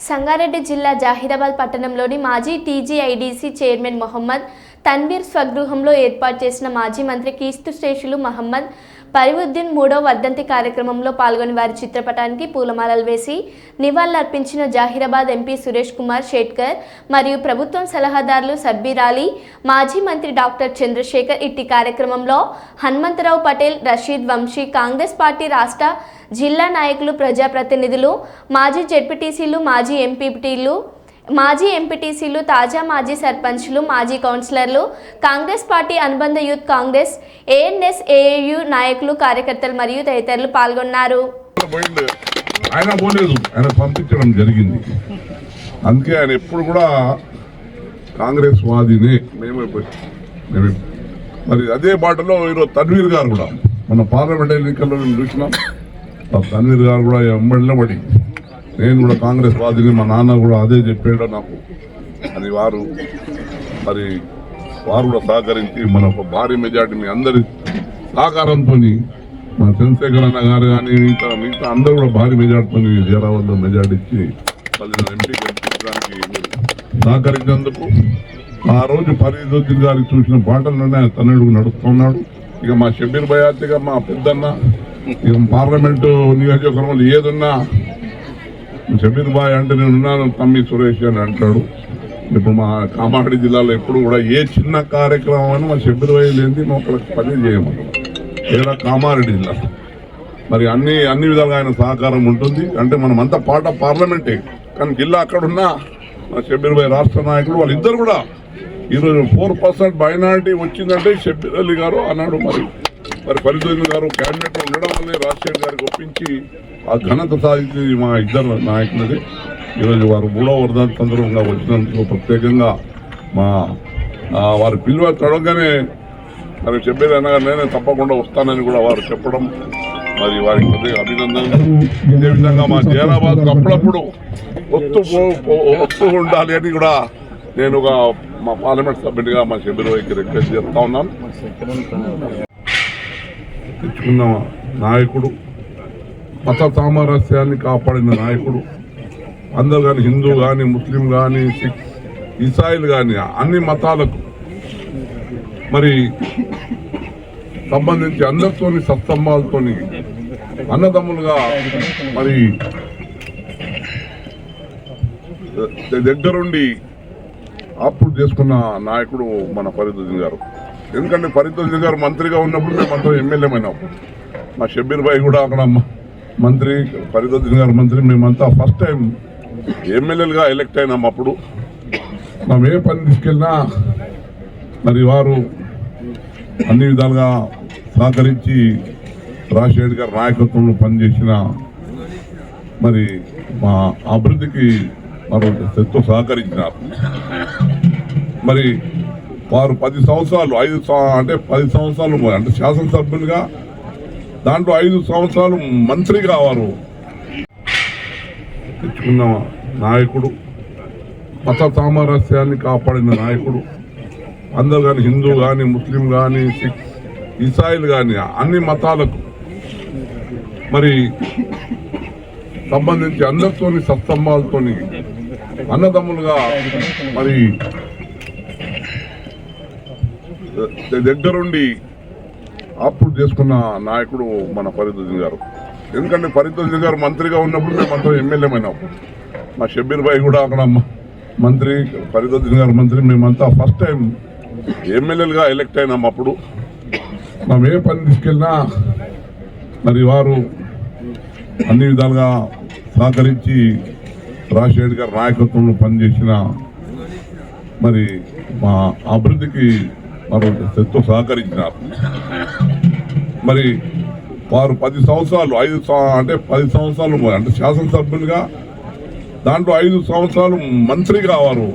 సంగారెడ్డి జిల్లా జాహిరాబాద్ పట్టణంలోని మాజీ టీజీఐడిసి చైర్మన్ మొహమ్మద్ తన్వీర్ స్వగృహంలో ఏర్పాటు చేసిన మాజీ మంత్రి కీస్తు శ్రేషులు మహమ్మద్ పరివుద్దీన్ మూడో వర్ధంతి కార్యక్రమంలో పాల్గొని వారి చిత్రపటానికి పూలమాలలు వేసి నివాళులర్పించిన జాహీరాబాద్ ఎంపీ సురేష్ కుమార్ షేట్కర్ మరియు ప్రభుత్వం సలహాదారులు సబ్బీర్ అలీ మాజీ మంత్రి డాక్టర్ చంద్రశేఖర్ ఇట్టి కార్యక్రమంలో హనుమంతరావు పటేల్ రషీద్ వంశీ కాంగ్రెస్ పార్టీ రాష్ట్ర జిల్లా నాయకులు ప్రజాప్రతినిధులు మాజీ జెడ్పీటీసీలు మాజీ ఎంపీటీలు మాజీ ఎంపీటీసీలు తాజా మాజీ సర్పంచ్లు మాజీ కౌన్సిలర్లు కాంగ్రెస్ పార్టీ అనుబంధ youth Congress A N S A A U నాయకులు కార్యకర్తలు మరియు తదితరులు పాల్గొన్నారు. ఆయన పోలేదు. ఆయన పంపించడం జరిగింది. అందుకే ఆయన ఎప్పుడు కూడా కాంగ్రెస్ వాదినే. మేమే మేమే మరి అదే బాటలో ఈరోజు తన్వీర్ గారు కూడా మన పార్లమెంట్ ఎన్నికల్లో మేము చూసినాం. తన్వీర్ గారు కూడా ఎమ్మెల్యే పడి నేను కూడా కాంగ్రెస్ వాదిని మా నాన్న కూడా అదే చెప్పాడు నాకు. అది వారు మరి వారు కూడా సహకరించి మన ఒక భారీ మెజార్టీ మీ అందరి సహకారంతో మన చంద్రశేఖర్ అన్న గారు కానీ మిగతా మిగతా అందరూ కూడా భారీ మెజార్టీతో జీరావల్లో మెజార్టీ ఇచ్చి మళ్ళీ ఎంపీ గెలిపించడానికి సహకరించినందుకు ఆ రోజు ఫరీదుద్దీన్ గారికి చూసిన పాటల్లోనే ఆయన నడుస్తున్నాడు ఇక మా షబీర్ భయాతిగా మా పెద్దన్న ఇక పార్లమెంటు నియోజకవర్గంలో ఏదున్నా షబీర్ బాయ్ అంటే నేను ఉన్నాను తమ్మి సురేష్ అని అంటాడు. ఇప్పుడు మా కామారెడ్డి జిల్లాలో ఎప్పుడు కూడా ఏ చిన్న కార్యక్రమం అయినా మా షబీర్ బాయ్ లేని మేము పని చేయమన్నాం లేదా కామారెడ్డి జిల్లా. మరి అన్ని అన్ని విధాలుగా ఆయన సహకారం ఉంటుంది. అంటే మనం అంతా పాట పార్లమెంటే. కానీ జిల్లా అక్కడున్న మా షబీర్ భాయ్ రాష్ట్ర నాయకుడు వాళ్ళిద్దరు కూడా ఈరోజు ఫోర్ పర్సెంట్ మైనారిటీ వచ్చిందంటే షబీర్ అలీ గారు అన్నాడు మరి. మరి పరిశోధన గారు క్యాబినెట్లో ఉండడం వల్లే రాజశేఖర్ గారికి ఒప్పించి ఆ ఘనత సాధించింది మా ఇద్దరు నాయకులది. ఈరోజు వారు మూడో వరదాంత సందర్భంగా వచ్చినందుకు ప్రత్యేకంగా మా వారి పిలువ తడగానే మరి చెప్పేది అనగా నేనే తప్పకుండా వస్తానని కూడా వారు చెప్పడం మరి వారికి ప్రత్యేక అభినందనలు. ఇదే విధంగా మా జైరాబాద్ అప్పుడప్పుడు వస్తూ పో- వస్తూ ఉండాలి అని కూడా నేను ఒక మా పార్లమెంట్ సభ్యుడిగా మా శబిరవైకి రిక్వెస్ట్ చేస్తా ఉన్నాను. తెచ్చుకున్న నాయకుడు మత సామరస్యాన్ని కాపాడిన నాయకుడు అందరు కానీ హిందూ కానీ ముస్లిం కానీ సిక్ ఇసాయిలు కానీ అన్ని మతాలకు. మరి సంబంధించి అందరితోని సత్సంబాలతోని అన్నదమ్ములుగా మరి దగ్గరుండి అప్పుడు చేసుకున్న నాయకుడు మన ఫరీదుద్దీన్ గారు. ఎందుకంటే ఫరీదుద్దీన్ గారు మంత్రిగా ఉన్నప్పుడు మేము అంతా ఎమ్మెల్యేమైనాం మా షబ్బీర్ భాయ్ కూడా అక్కడ మంత్రి ఫరీదుద్దీన్ గారు మంత్రి మేమంతా ఫస్ట్ టైం ఎమ్మెల్యేలుగా ఎలక్ట్ అయినాం అప్పుడు. మేము ఏ పని తీసుకెళ్ళినా మరి వారు అన్ని విధాలుగా సహకరించి రాజశేఖర్ గారి నాయకత్వంలో పనిచేసిన మరి మా అభివృద్ధికి వారు ఎంతో సహకరించినారు. మరి వారు పది సంవత్సరాలు ఐదు అంటే పది సంవత్సరాలు అంటే శాసనసభ్యులుగా దాంట్లో ఐదు సంవత్సరాలు మంత్రిగా వారు తెచ్చుకున్న నాయకుడు మత సామరస్యాన్ని కాపాడిన నాయకుడు అందరు కానీ హిందూ కానీ ముస్లిం కానీ సిక్ ఇసాయిలు కానీ అన్ని మతాలకు మరి సంబంధించి అందరితోని సత్సంబాలతోని అన్నదమ్ములుగా మరి దగ్గరుండి అప్పుడు చేసుకున్న నాయకుడు మన ఫరీదుద్దీన్ గారు. ఎందుకంటే ఫరీదుద్దీన్ గారు మంత్రిగా ఉన్నప్పుడు మేము అంతా ఎమ్మెల్యేమైనాం మా షబీర్ భాయ్ కూడా అక్కడ మంత్రి ఫరీదుద్దీన్ గారు మంత్రి మేమంతా ఫస్ట్ టైం ఎమ్మెల్యేలుగా ఎలక్ట్ అయినాం అప్పుడు. మేము ఏ పని తీసుకెళ్ళినా మరి వారు అన్ని విధాలుగా సహకరించి రాజశేఖర్ గారి నాయకత్వంలో పనిచేసిన మరి మా అభివృద్ధికి మనం ఎంతో సహకరించినారు మరి వారు పది సంవత్సరాలు ఐదు అంటే పది సంవత్సరాలు అంటే శాసనసభ్యులుగా దాంట్లో ఐదు సంవత్సరాలు మంత్రిగా వారు